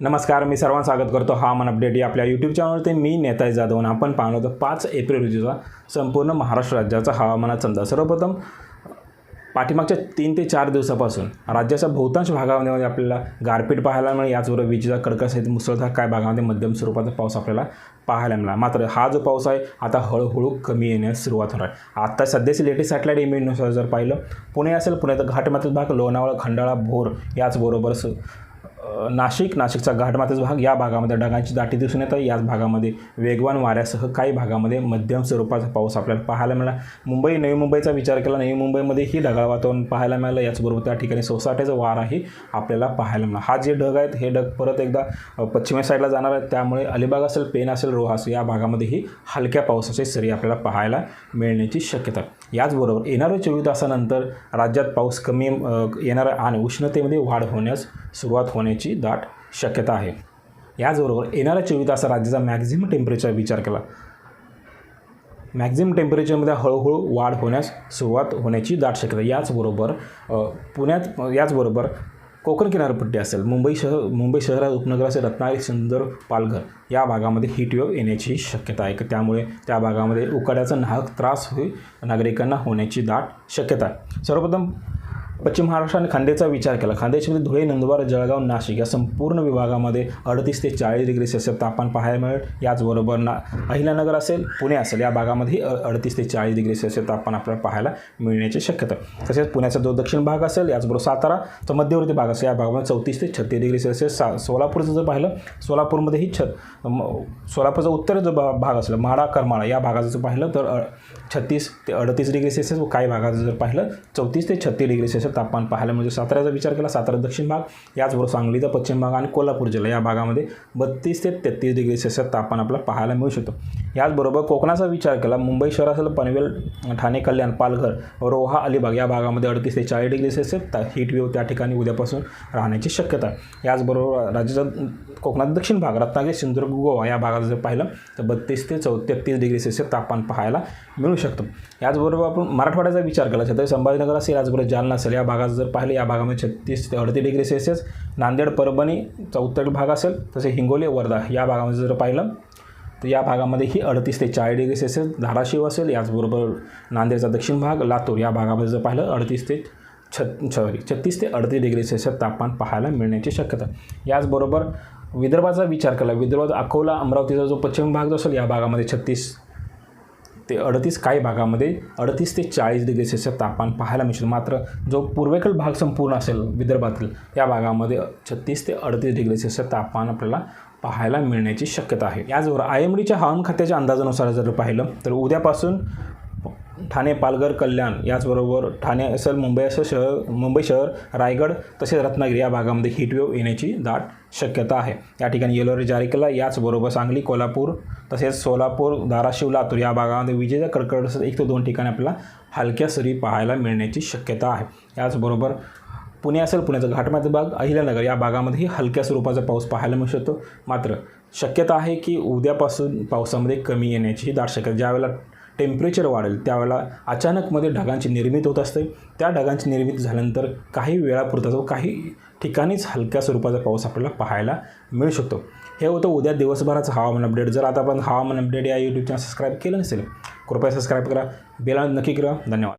नमस्कार मी सर्वांना स्वागत करतो हवामान अपडेट या आपल्या यूट्यूब चॅनलवरती मी नेताजी जाधव आणि आपण पाहणार होतो पाच एप्रिल रोजीचा संपूर्ण महाराष्ट्र राज्याचा हवामानाचा अंदाज सर्वप्रथम पाठीमागच्या तीन ते चार दिवसापासून राज्याच्या बहुतांश भागामध्ये आपल्याला गारपीट पाहायला मिळेल. याचबरोबर विजेचा कडकसहित मुसळधार काय भागामध्ये मध्यम स्वरूपाचा पाऊस आपल्याला पाहायला मिळाला. मात्र हा जो पाऊस आहे आता हळूहळू कमी येण्यास सुरुवात होणार आहे. आता सध्याची लेटेस्ट सॅटेलाईट इमेजनुसार जर पाहिलं पुणे असेल पुण्याचा घाटमातील भाग लोणावळा खंडाळा भोर याचबरोबर स नाशिक नाशिकचा घाटमाथ्याचा भाग या भागामध्ये ढगांची दाटी दिसून येतं याच भागामध्ये वेगवान वाऱ्यासह काही भागामध्ये मध्यम स्वरूपाचा पाऊस आपल्याला पाहायला मिळाला. मुंबई नवी मुंबईचा विचार केला नवी मुंबईमध्येही ढगाळ वातावरण पाहायला मिळालं. याचबरोबर त्या ठिकाणी सोसाट्याचा वाराही आपल्याला पाहायला मिळाला. हा जे ढग आहेत हे ढग परत एकदा पश्चिमे साईडला जाणार आहेत. त्यामुळे अलिबाग असेल पेन असेल रोहा असेल या भागामध्येही हलक्या पावसाची सरी आपल्याला पाहायला मिळण्याची शक्यता याचबरोबर येणाऱ्या चोवीस तासानंतर राज्यात पाऊस कमी अ, येणार आणि उष्णतेमध्ये वाढ होण्यास सुरुवात होण्याची दाट शक्यता आहे. याचबरोबर येणाऱ्या चोवीस तासात राज्याचा मॅक्झिमम टेम्परेचर विचार केला. मॅक्झिमम टेम्परेचरमध्ये हळूहळू वाढ होण्यास सुरुवात होण्याची दाट शक्यता. याचबरोबर पुण्यात याचबरोबर कोकण किनारपट्टी असेल मुंबई शहर मुंबई शहरात उपनगर असेल रत्नागिरी सुंदर पालघर या भागामध्ये हीट वेव्ह येण्याची शक्यता आहे. त्यामुळे त्या भागामध्ये उकाड्याचा नाहक त्रास होईल नागरिकांना होण्याची दाट शक्यता आहे. सर्वप्रथम पश्चिम महाराष्ट्र आणि खांदेचा विचार केला. खानदेशामध्ये धुळे नंदुरबार जळगाव नाशिक या संपूर्ण विभागामध्ये अडतीस ते चाळीस डिग्री सेल्सिअस तापमान पाहायला मिळेल. याचबरोबर ना अहिल्यानगर असेल पुणे असेल या भागामध्ये अडतीस ते चाळीस डिग्री सेल्सिअस तापमान आपल्याला पाहायला मिळण्याची शक्यता तसेच पुण्याचा जो दक्षिण भाग असेल याचबरोबर सातारा तर मध्यवर्ती भाग असेल. या भागामध्ये चौतीस ते छत्तीस डिग्री सेल्सिअस सा सोलापूरचं जर पाहिलं सोलापूरमध्येही छ सोलापूरचा उत्तर जो भा- भाग असेल माडा करमाळा या भागाचं जर पाहिलं तर छत्तीस ते अडतीस डिग्री सेल्सिअस व काही भागाचं जर पाहिलं चौतीस ते छत्तीस डिग्री सेल्सिअस तापमान पाहायला म्हणजे साताऱ्याचा विचार केला सातारा दक्षिण भाग याचबरोबर सांगलीचा पश्चिम भाग आणि कोल्हापूर जिल्हा. या भागामध्ये बत्तीस ते तेहतीस डिग्री सेल्सिअस तापमान आपल्याला पाहायला मिळू शकतो. याचबरोबर कोकणाचा विचार केला मुंबई शहर असेल पनवेल ठाणे कल्याण पालघर रोहा अलिबाग या भागामध्ये अडतीस ते चाळीस डिग्री सेल्सिअस हीट वेव्ह त्या ठिकाणी उद्यापासून राहण्याची शक्यता आहे. याचबरोबर राज्याचा कोकणात दक्षिण भाग रत्नागिरी सिंधुदुर्ग गोवा या भागात जर पाहिलं तर बत्तीस ते चौ तेहतीस डिग्री सेल्सिअस तापमान पाहायला मिळू शकतं. याचबरोबर आपण मराठवाड्याचा विचार केला छत्रपती संभाजीनगर असेल याचबरोबर जालना असेल या भागात जर पाहिलं या भागामध्ये छत्तीस ते अडतीस डिग्री सेल्सिअस नांदेड परभणीचा उत्तर भाग असेल तसे हिंगोली वर्धा या भागामध्ये जर पाहिलं तर या भागामध्ये ही अडतीस ते चाळीस डिग्री सेल्सिअस धाराशिव असेल याचबरोबर नांदेडचा दक्षिण भाग लातूर या भागामध्ये जर पाहिलं अडतीस ते छत सॉरी छत्तीस ते अडतीस डिग्री सेल्सिअस तापमान पाहायला मिळण्याची शक्यता. याचबरोबर विदर्भाचा विचार केला विदर्भात अकोला अमरावतीचा जो पश्चिम भाग जो असेल या भागामध्ये छत्तीस ते अडतीस काही भागामध्ये अडतीस ते चाळीस डिग्री सेल्सिअस तापमान पाहायला मिळेल. मात्र जो पूर्वेकल भाग संपूर्ण असेल विदर्भातील या भागामध्ये छत्तीस ते अडतीस डिग्री सेल्सिअस तापमान आपल्याला पाहायला मिळण्याची शक्यता आहे. याचबरोबर आय एम डीच्या हवामान खात्याच्या अंदाजानुसार जर पाहिलं तर उद्यापासून ठाणे पालघर कल्याण याचबरोबर ठाणे असेल मुंबई असं शहर मुंबई शहर रायगड तसेच रत्नागिरी या भागामध्ये हिटवेव येण्याची दाट शक्यता आहे. या ठिकाणी येलो जारी केला. याचबरोबर सांगली कोल्हापूर तसेच सोलापूर धाराशिव लातूर या भागामध्ये विजेचा कडकड एक ते दोन ठिकाणी आपल्याला हलक्या सरी पाहायला मिळण्याची शक्यता आहे. याचबरोबर पुणे असेल पुण्याचा घाटमाचा भाग अहिल्यानगर या भागामध्येही हलक्या स्वरूपाचा पाऊस पाहायला मिळू शकतो. मात्र शक्यता आहे की उद्यापासून पावसामध्ये कमी येण्याची दाट शक्यता ज्यावेळेला टेम्परेचर वाढेल त्यावेळेला अचानकमध्ये ढगांची निर्मिती होत असते. त्या ढगांची निर्मिती झाल्यानंतर काही वेळापुरता जो काही ठिकाणीच हलक्या स्वरूपाचा पाऊस आपल्याला पाहायला मिळू शकतो. हे होतं उद्या दिवसभराचं हवामान अपडेट. जर आता आपण हवामान अपडेट या यूट्यूब चॅनल सबस्क्राईब केलं नसेल कृपया सबस्क्राईब करा. बेला नक्की करा. धन्यवाद.